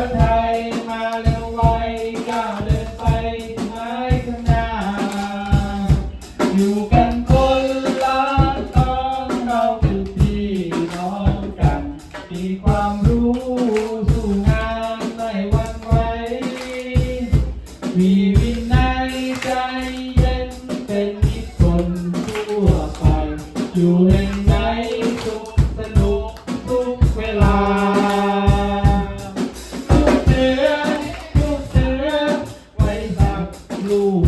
อไทยมาเร็วไวก้าเดินไปไม้ข้น้อยู่กันคนละตอนเราเป็นพี่น้องกัน มีความรู้สู้งานไม่วันไวมีวินัยใจเย็นเป็นมิตรคนทั่วไปอยู่ Oh.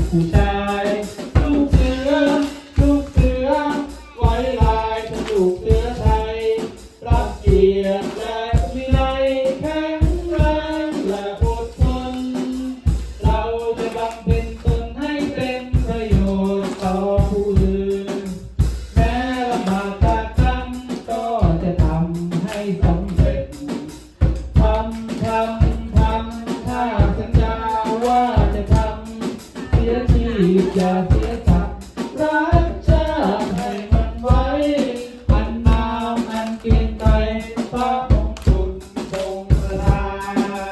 ทีอย่าเสียสัตว์รักชาติให้มันไว้ อันนามอันเกรียงไกรพระมงกุฎทรงประทา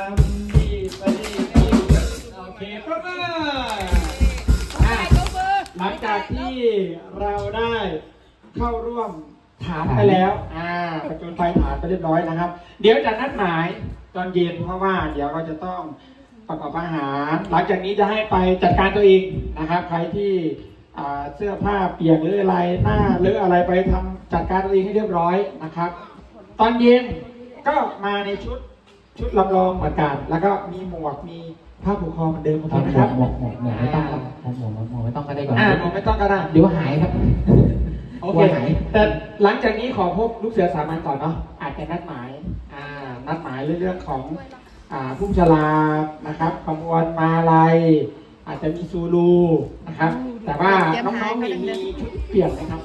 นดีประดีดีโอเคปรบมืออะหลังจากที่เราได้เข้าร่วมฐานไปแล้ว อ่าประจุไฟฐานไปเรียบร้อยนะครับ เดี๋ยวจะนัดหมายตอนเย็นเพราะว่าเดี๋ยวเราจะต้อง ประกอบอาหาร หลังจากนี้จะให้ไปจัดการตัวเองนะครับใครที่อ่าเสื้อผ้าเปียกหรืออะไรหน้าหรืออะไรไปทำจัดการตัวเองให้เรียบร้อยนะครับ ตอนเย็นก็มาในชุดชุดลำลองเหมือนกันแล้วก็มีหมวกมีผ้าผูกคอเหมือนเดิมโอเคหมนะครับวกหมวกหมวกหมวกไม่ต้องครับหมวกหมวกหมวกไม่ต้องก็ได้ก่อนอ่าหมวกไม่ต้องก็ได้เดี๋ยวหายครับโอเคกลัวหายแต่หลังจากนี้ขอพบลูกเสือสามัญก่อนเนาะอาจจะนัดหมายอ่านัดหมายเรื่องของ อ่าผู้ชรานะครับขบวนมาลัยอาจจะมีซูลูนะครับ แต่ว่าน้องๆมีมีชุดเปลี่ยนไหมครับ